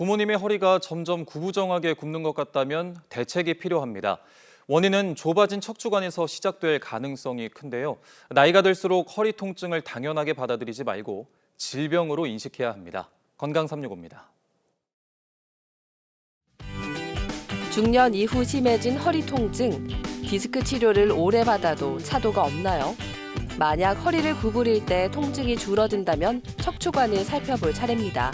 부모님의 허리가 점점 구부정하게 굽는 것 같다면 대책이 필요합니다. 원인은 좁아진 척추관에서 시작될 가능성이 큰데요. 나이가 들수록 허리 통증을 당연하게 받아들이지 말고 질병으로 인식해야 합니다. 건강 365입니다. 중년 이후 심해진 허리 통증, 디스크 치료를 오래 받아도 차도가 없나요? 만약 허리를 구부릴 때 통증이 줄어든다면 척추관을 살펴볼 차례입니다.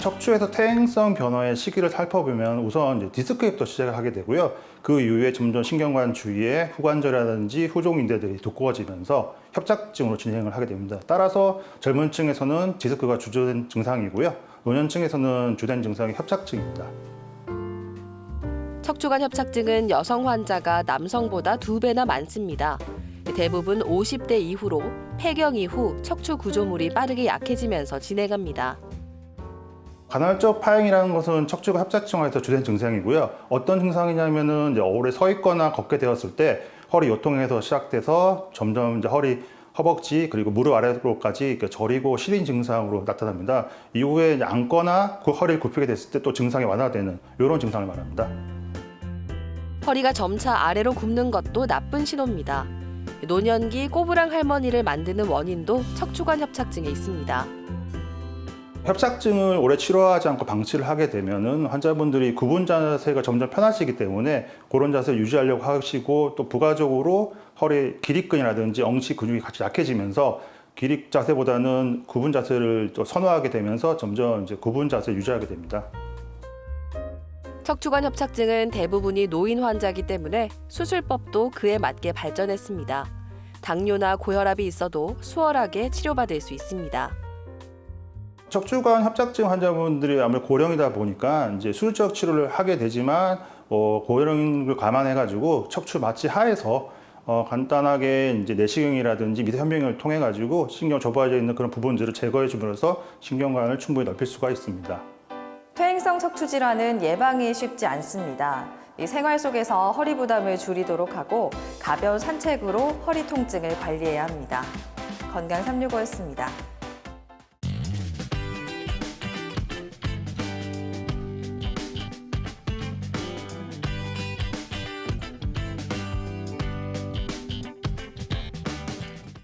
척추에서 퇴행성 변화의 시기를 살펴보면 우선 디스크부터 시작하게 되고요. 그 이후에 점점 신경관 주위에 후관절이라든지 후종인대들이 두꺼워지면서 협착증으로 진행을 하게 됩니다. 따라서 젊은 층에서는 디스크가 주된 증상이고요. 노년층에서는 주된 증상이 협착증입니다. 척추관 협착증은 여성 환자가 남성보다 두 배나 많습니다. 대부분 50대 이후로 폐경 이후 척추 구조물이 빠르게 약해지면서 진행합니다. 간헐적 파행이라는 것은 척추가 협착증에서 주된 증상이고요. 어떤 증상이냐면은 이제 오래 서 있거나 걷게 되었을 때 허리 요통에서 시작돼서 점점 이제 허리 허벅지 그리고 무릎 아래로까지 저리고 시린 증상으로 나타납니다. 이후에 앉거나 그 허리를 굽히게 됐을 때 또 증상이 완화되는 이런 증상을 말합니다. 허리가 점차 아래로 굽는 것도 나쁜 신호입니다. 노년기 꼬부랑 할머니를 만드는 원인도 척추관 협착증에 있습니다. 협착증을 오래 치료하지 않고 방치를 하게 되면은 환자분들이 구분 자세가 점점 편하시기 때문에 그런 자세를 유지하려고 하시고 또 부가적으로 허리 기립근이라든지 엉치 근육이 같이 약해지면서 기립 자세보다는 구분 자세를 또 선호하게 되면서 점점 이제 구분 자세를 유지하게 됩니다. 척추관 협착증은 대부분이 노인 환자이기 때문에 수술법도 그에 맞게 발전했습니다. 당뇨나 고혈압이 있어도 수월하게 치료받을 수 있습니다. 척추관 협착증 환자분들이 아무래도 고령이다 보니까 이제 수술적 치료를 하게 되지만 어, 고령을 감안해 가지고 척추 마취 하에서 어, 간단하게 이제 내시경이라든지 미세 현명을 통해 가지고 신경 좁아져 있는 그런 부분들을 제거해 줌으로써 신경관을 충분히 넓힐 수가 있습니다. 퇴행성 척추 질환은 예방이 쉽지 않습니다. 이 생활 속에서 허리 부담을 줄이도록 하고 가벼운 산책으로 허리 통증을 관리해야 합니다. 건강 365였습니다.